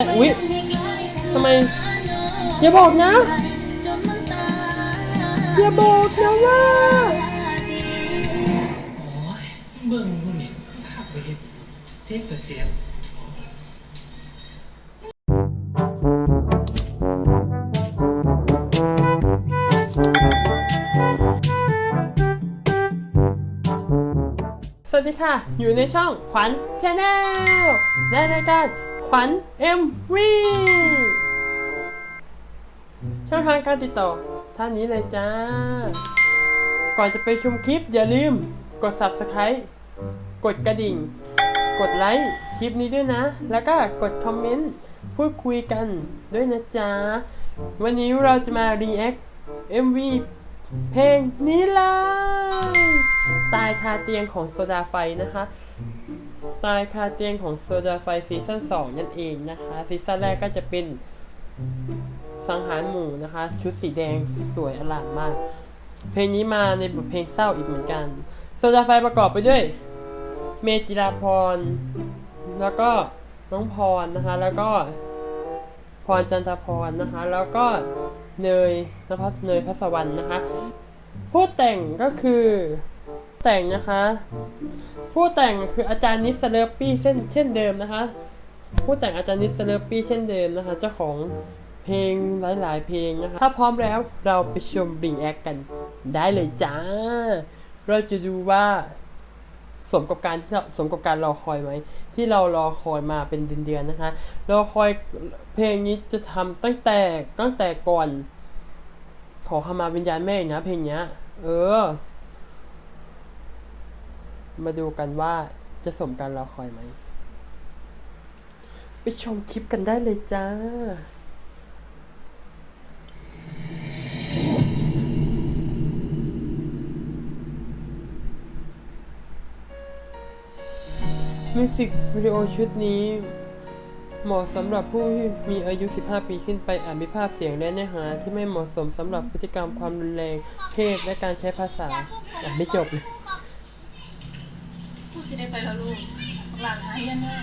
อุ๊ยทำไม อย่าบอกนะ อย่าบอกนะว่าโอ้ยเบิ่งพวกนี้ขับไปเฮ็ดเจ็บกับเจ็บสวัสดีค่ะ อยู่ในช่องขวัญชาแนลและรายการ ขวัญ MV ช่องทางการติดต่อท่านนี้เลยจ้า ก่อนจะไปชมคลิปอย่าลืม กด Subscribe กดกระดิ่ง กดไลค์คลิปนี้ด้วยนะ แล้วก็กดคอมเมนต์พูดคุยกันด้วยนะจ๊ะ วันนี้เราจะมา react MV เพลงนี้เลยตายคาเตียงของโซดาไฟนะคะ ตายคาเตียงของโซดาไฟซีซั่น2นั่นเองนะคะซีซั่นแรกก็จะเป็นสังหารหมู่นะคะ ชุดสีแดงสวยอลามมาก เพลงนี้มาในบทเพลงเศร้าอีกเหมือนกัน โซดาไฟประกอบไปด้วย เมจิราพร แล้วก็น้องพรนะคะ แล้วก็พรจันทพรนะคะ แล้วก็เนยนภัสเนยพัสวรรณนะคะ ผู้แต่งก็คือ แต่งนะคะ ผู้แต่งคืออาจารย์นิสเลอร์ปี้เช่นเช่นเดิมนะคะ ผู้แต่งอาจารย์นิสเลอร์ปี้เช่นเดิมนะคะ เจ้าของเพลงหลาย ๆ เพลงนะคะ ถ้าพร้อมแล้วเราไปชมรีแอคกันได้เลยจ้า เราจะดูว่าสมกับการที่สมกับการรอคอยไหม ที่เรารอคอยมาเป็นเดือนๆนะคะ รอคอยเพลงนี้จะทำตั้งแต่ตั้งแต่ก่อน ขอขมาวิญญาณแม่อีกนะเพลงเนี้ย เออ มาดูกันว่าจะสมการรอคอยไหม ไปชมคลิปกันได้เลยจ้า มิวสิกวิดีโอชุดนี้ เหมาะสำหรับผู้ที่มีอายุ 15 ปีขึ้นไปอาจมีภาพเสียงและเนื้อหาที่ไม่เหมาะสมสำหรับพฤติกรรมความรุนแรง เพศและการใช้ภาษา อ่านไม่จบเลย ผู้สิได้ไปแล้วลูกหลังหายยันเนอะ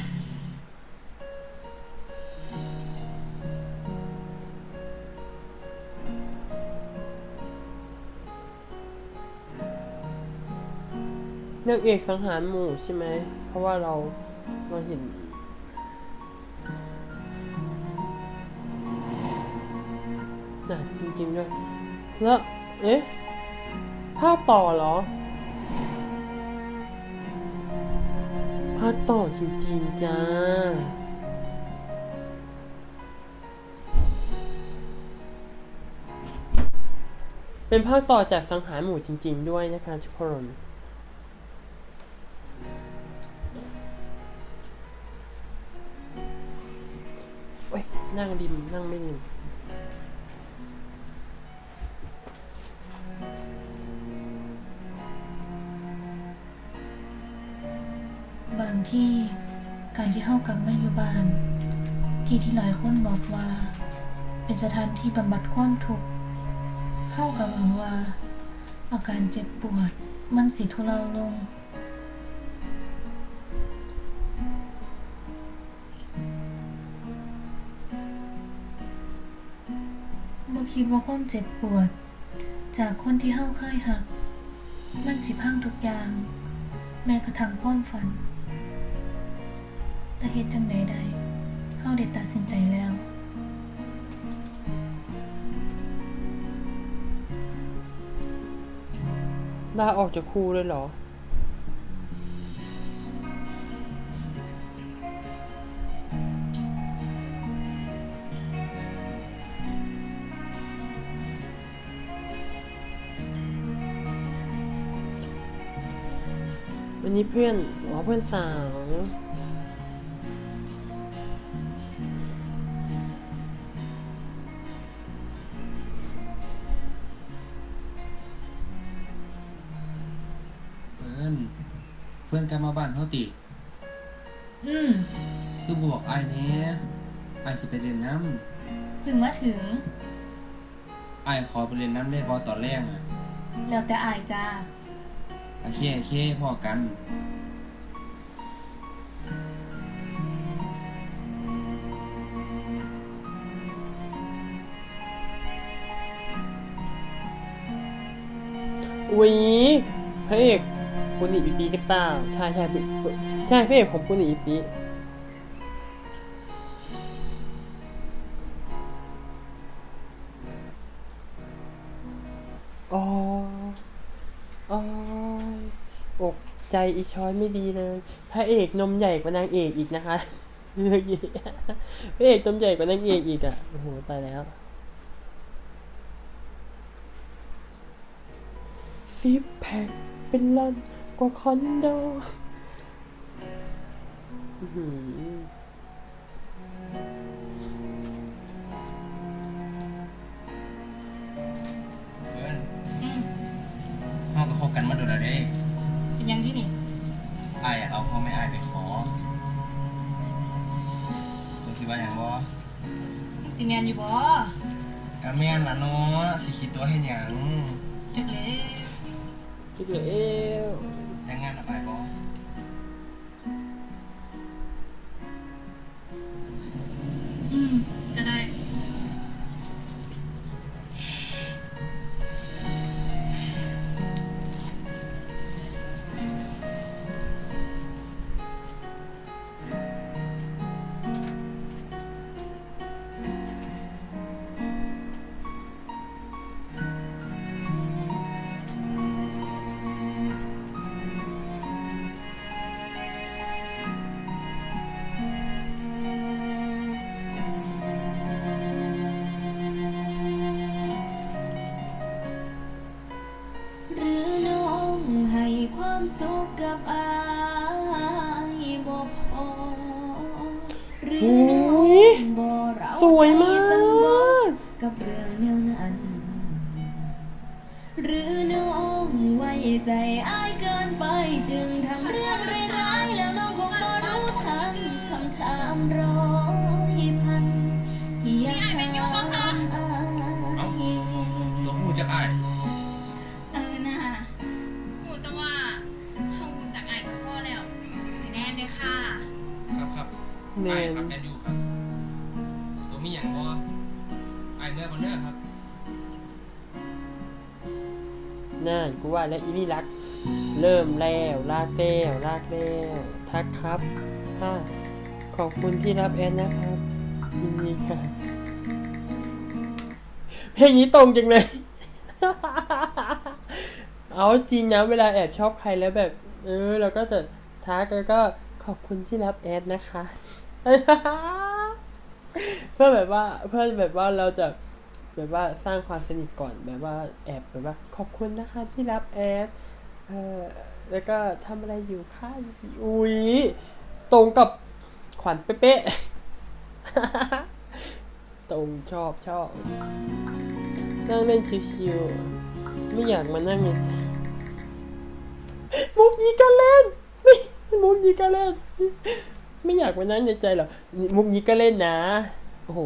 นางเอกสังหารหมู่ใช่ไหม เพราะว่าเราเราเห็นนะจริงๆด้วยแล้วเอ๊ะ ภาพต่อเหรอาต่อจริงๆจ้าเป็นภาคต่อจากสังหารหมู่จริง ๆ ด้วยนะคะทุกคนเว้ย นั่งริม นั่งไม่ริม ที่การที่เข้ากลับมาอยู่บ้าน ที่ที่หลายคนบอกว่า เป็นสถานที่บำบัดความทุกข์เข้ากับหวังว่า อาการเจ็บปวดมันสิทุเลาลงบ่อคิดว่าความเจ็บปวด จากคนที่เฮาเคยหัก มันสิพังทุกอย่าง แม้กระทั่งความฝัน แต่เหตุจังใดใดเฮาได้ตัดสินใจแล้ว ลาออกจากครูเลยเหรอ วันนี้เพื่อนอ๋อเพื่อนสาว กลับมาบ้านเฮาติ อืมคือบอกไอ้ายแหน่ไอ้าสิไปเรียนน้ำพึ่งมาถึงไอ้ขอไปเรียนน้ำได้พอตอนแรกอะแล้วแต่ไอาจ้า โอเคโอเคพ่อกัน อุ๊ยพเอก ปุณิอีปีหรือเปล่าใช่ใช่ใช่พระเอกของปุณิอีปีอ๋ออ๋ออกใจอีช้อยไม่ดีเลยพระเอกนมใหญ่กว่านางเอกอีกนะคะเรื่องนี้พระเอกนมใหญ่กว่านางเอกอีกอะโอ้โหตายแล้วซิปแพคเป็นล้าน กว่าคอนโดอื้อหือเพื่อนเราก็คบกันมาโดนแล้วเด้เป็นยังที่นี่อายอยากเอาพ่อแม่อายไปขอตัวสิว่าอย่างบ่ซีเมนอยู่บ่กะแม่นล่ะเนาะสิคิดตัวเฮ็ดหยังจักเลย จิกเหลว องแนวนั้นหรือน้องไว้ใจอายเกินไปจึงทำเรื่องร้ายๆแล้วน้องคงบ่รู้ทันคำถามร้อยพันที่อยากถามอายตัวฮู้จักอายเออน่ะหูแต่ว่าห้องคุณจากไอ้กับพ่อแล้วสีแน่เลยค่ะ ครับครับแมอายนครับแอ น่านกูว่าแล้วอีนี่รัก เริ่มแล้วลากแล้วลากแล้วทักครับค่ะขอบคุณที่รับแอนนะครับยินดีค่ะเพลงนี้ตรงจังเลย เอาจริงนะเวลาแอบชอบใครแล้วแบบ เออเราก็จะทักแล้วก็ขอบคุณที่รับแอดนะคะ เพื่อแบบว่าเพื่อแบบว่าเราจะ แบบว่าสร้างความสนิทก่อนแบบว่าแอบแบบว่าขอบคุณนะคะที่รับแอดเออแล้วก็ทำอะไรอยู่ค่ะอุ้ยตรงกับขวัญเป๊ะตรงชอบชอบ นั่งเล่นชิวๆไม่อยากมานั่งในใจมุกนี้ก็เล่นไม่มุกนี้ก็เล่น ไม่อยากมานั่งในใจหรอมุกนี้ก็เล่นนะ โอ้โห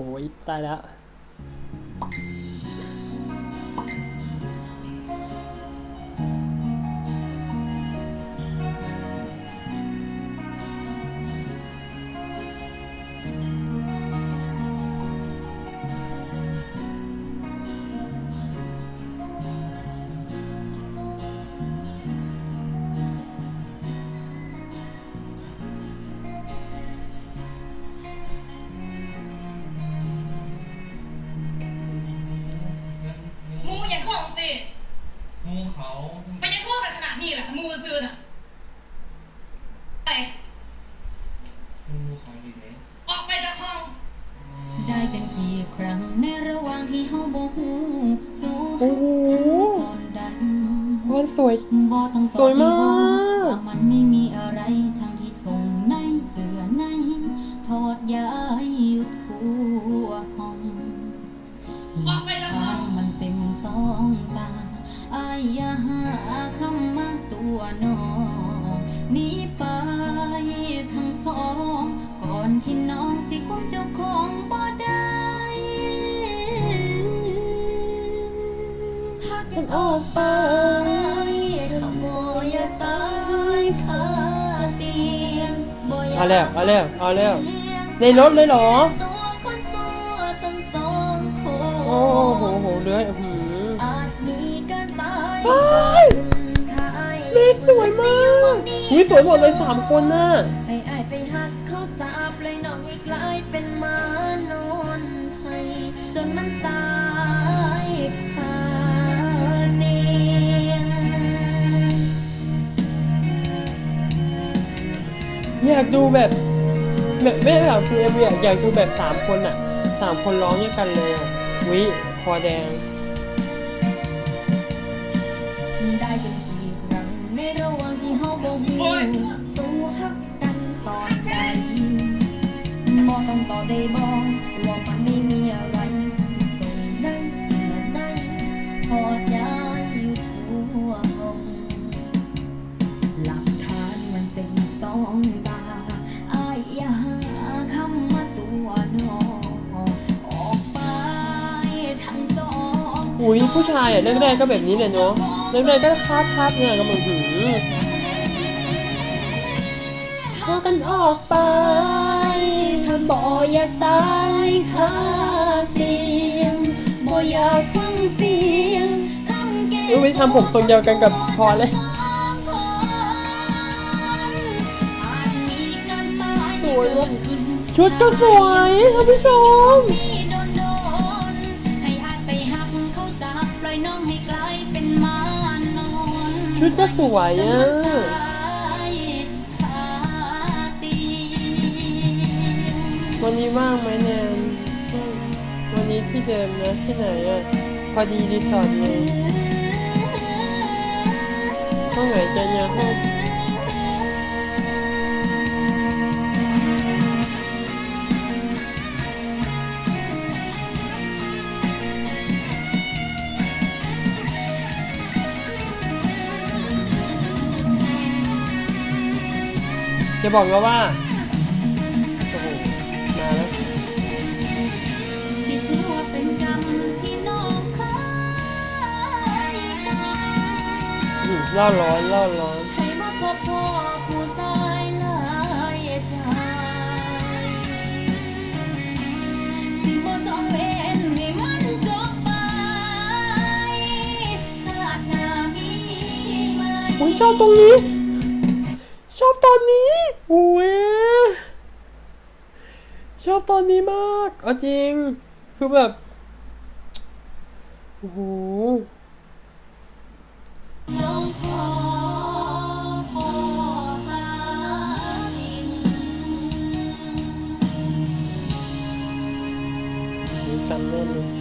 ตายแล้ว แล้วเอาแล้วเอาแล้วในรถเลยเหรอ โอ้โหโหเลื้อยหืออาจมีการตายเฮ้ยวยมากอุ้ยสวยหมดเลยสามคนน่ะให้ไอายไปหักเขาสาบเลยน้องให้กลายเป็นมานอนให้จนมันตาย อยากดูแบบ แบบไม่แบบคืออยากอยากดูแบบสามคนอะสามคนร้องด้วยกันเลยอะวิคอแดง ได้เป็นกี่ครั้งในระหว่างที่เฮาบ่ฮู้สู้ฮักกันตอนใดบ่ต้องตอบได้บ่ว่ามันไม่มีอะไรส่งได้เสียได้พอใจอยู่ทั่วห้องหลักฐานมันเป็นสอง อุ้ยผู้ชายอะแรกๆก็แบบนี้เลยเนาะแรกๆก็คาบคาบเนี่ยก็เหมือนหือพากันออกไป ถ้าบ่อยากตายคาเตียงบ่อยากฟังเสียงคำเกอุ้ยวิทำผมทรงเดียวกันกับพอเลยสวยมากชุดก็สวยท่านผู้ชม ชุดก็สวยอะวันนี้ว่างไหมแนนวันนี้ที่เดิมนะที่ไหนอะ พอดีรีสอร์ทไงห้องไหนจะยังห้อง จะบอกนะว่าโอ้โหมาแล้ว สิถือว่าเป็นกรรมที่น้องเคยกรรมอืมล่อร้อนล่อร้อน ให้มาพบพ่อผู้ตายหลายใจสิบ่จองเว้นให้มันจบไปสาดหน้ามีไหม อุ้ยชอบตรงนี้ช อบตอนนี้อุ้ยชอบตอนนี้มากเอาจริง คือแบบ โอ้โหยอมขอขอหาดินจำได้เลย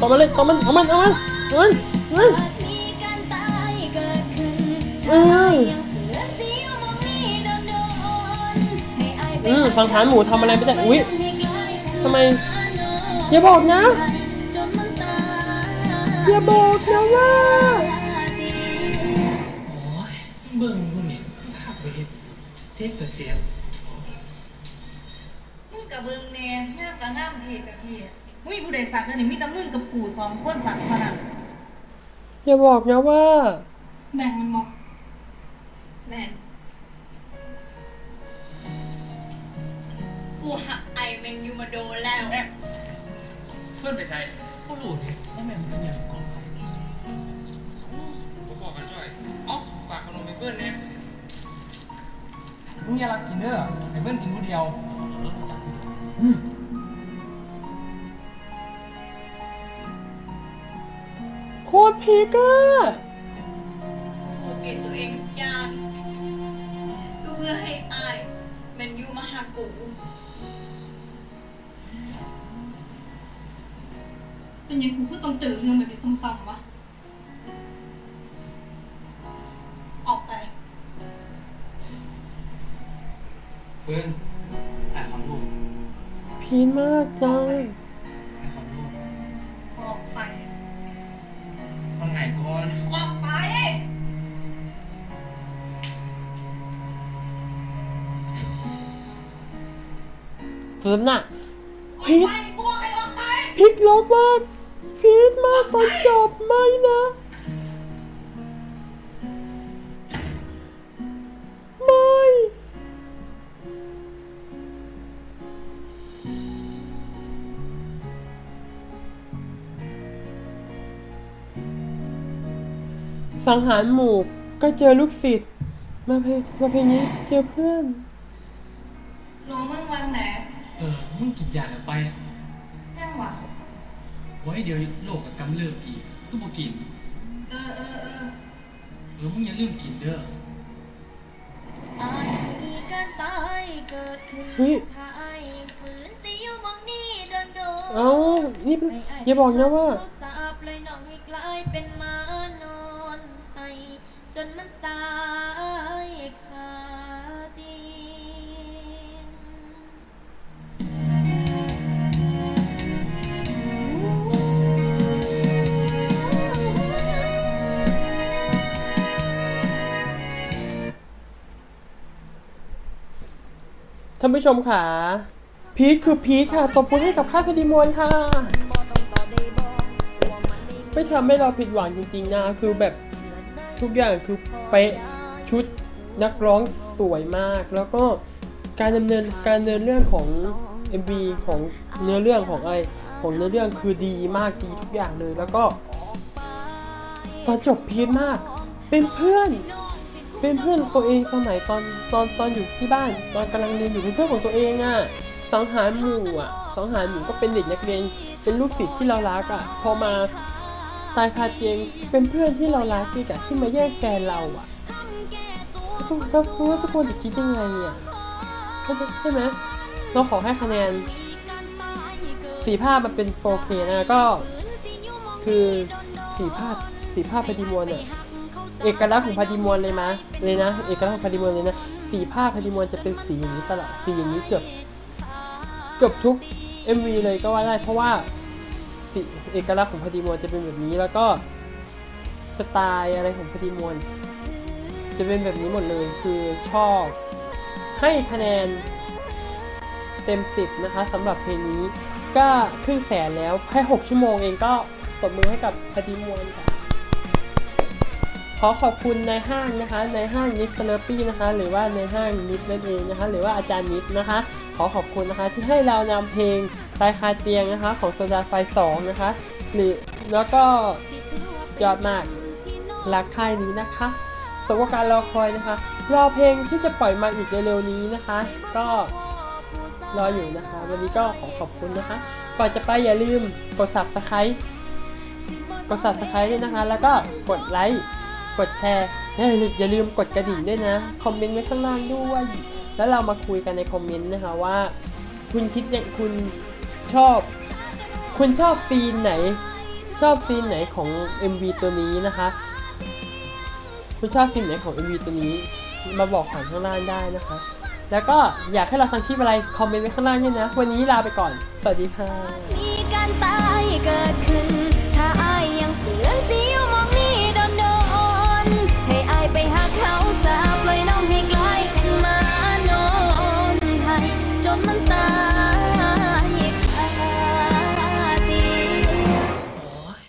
ตบมันตบมันเลยตบมันเอามันเอามันเอามันเอามันเกิดมีการตายเกิดขึ้นอืมยังเหลือเสียงมันมีโดนโดนให้อายไปอืมสังหารหมูทำอะไรไม่ได้อุ๊ยให้กลายเป็นทำไมหานอนอย่าบอกนะจนมันตายอย่าบอกนะว่าโอ้ยเบิ่งพวกนี้ขับไปเฮ็ดเจ็บก็เจ็บมึงกับเบิงแน่งามกับงามเทกับเทมึง มีผู้ใดสักกันนี่มีแตำมึงกับกูสองคนสักเท่านั้นอย่าบอกนะว่า แม่งมันบอกแม่นกูหักไอแมนยูมาโดนแล้วเพื่อนไปใส่ก็รู้นี่ว่าแม่งเป็นอย่างก่อนผมบอกกันจ่อยเอ้าฝากขนมไปเพื่อนเนี่ยมึงอย่ารักกินเด้อให้เพื่อนกินคนเดียวจับโคตร พีกอะกูเปลี่ยนตัวเองทุกอย่างก็เพื่อให้อายแมนยูมาหากูเป็นยังกูคือต้องเจอเรื่องแบบนี้ซ้ำๆวะออกไปเพื่อนไอ้ความรู้พีนมากจ้า คืนน่ะพีทพีทล็อกมากพีทมากตอนจบไม่นะ ไม่ สังหารหมู่ก็เจอลูกศิษย์มาเพลงมาเพลงนี้เจอเพื่อน มึงกินยาแล้วไปยังวะไว้เดี๋ยวโรคกับกำเริบอีกก็บ่กิน เออเออเออเออมึงอย่าลืมกินเด้ออาจมีการตายเกิดขึ้นเฮ้ย ถ้าไอ้ฝืนสิอยู่มองนี่โดนโดน เอ้านี่เป็นอย่าบอกนะว่า สาบเลยน้องให้กลายเป็นหมานอนให้จนมันตาย ท่านผู้ชมค่ะพีคคือพีคค่ะตบมือให้กับค่ายพดีมวลค่ะ ไม่ทำให้เราผิดหวังจริงๆนะคือแบบทุกอย่างคือเป๊ะชุดนักร้องสวยมาก แล้วก็การดำเนินการดำเนินเรื่องของ MV ของเนื้อเรื่องของอะไรของเนื้อเรื่องคือดีมากดีทุกอย่างเลยแล้วก็ตอนจบพีคมาก เป็นเพื่อน เป็นเพื่อนตัวเองสมัยตอนตอนตอนอยู่ที่บ้าน ตอนกำลังเรียนอยู่เป็นเพื่อนของตัวเองอะ่ะสังหารหมู่อะสังหารหมู่ก็เป็นเด็กนักเรียนเป็นลูกศิษย์ที่เรารักอะ่ะพอมาตายคาเตียงเป็นเพื่อนที่เรารักอีกอะที่มาแย่งแฟนเราอะ่ะทุกทุกทุกทุกคนจะคิดยังไงอะใช่ไหมเราขอให้คะแนนสีภาพมันเป็น 4K นะก็ คือสีภาพสีภาพพอดีมวลอะ เอกลักษณ์ของพาดิมวลเลยมะเลยนะ เอกลักษณ์ของพาดิมวลเลยนะ สีผ้าพาดิมวลจะเป็นสีอย่างนี้ตลอด สีอย่างนี้เกือบเกือบทุก MV เลยก็ว่าได้ เพราะว่าสีเอกลักษณ์ของพาดิมวลจะเป็นแบบนี้ แล้วก็สไตล์อะไรของพาดิมวลจะเป็นแบบนี้หมดเลย คือชอบ ให้คะแนนเต็ม 10 นะคะสำหรับเพลงนี้ ก็ครึ่งแสนแล้วแค่6ชั่วโมงเองก็ตบมือให้กับพาดิมวลค่ะ ขอขอบคุณในายห้างนะคะในายห้างนิดสเลอปี้นะคะ หรือว่าในายห้างนิดนั่นเองนะคะ หรือว่าอาจารย์นิดนะคะ ขอขอบคุณนะคะ ที่ให้เรานำเพลงตายคาเตียงนะคะของโซดาไฟ2นะคะ หรือแล้วก็ยอดมากรักค่ายนี้นะคะสมกับการรอคอยนะคะรอเพลงที่จะปล่อยมาอีกเร็วๆนี้นะคะ ก็รออยู่นะคะ วันนี้ก็ขอขอบคุณนะคะ ก่อนจะไปอย่าลืมกด subscribe กด subscribe ด้วยนะคะ แล้วก็กดไลค์ กดแชร์และอย่าลืมกดกระดิ่งด้วยนะ คอมเมนต์ไว้ข้างล่างด้วย แล้วเรามาคุยกันในคอมเมนต์นะคะว่า คุณคิดยังคุณชอบ คุณชอบซีนไหน ชอบซีนไหนของ MV ตัวนี้นะคะ คุณชอบซีนไหนของ MV ตัวนี้ มาบอกผ่านข้างล่างได้นะคะ แล้วก็อยากให้เราทำคลิปอะไรคอมเมนต์ไว้ข้างล่างด้วยนะ วันนี้ลาไปก่อน สวัสดีค่ะ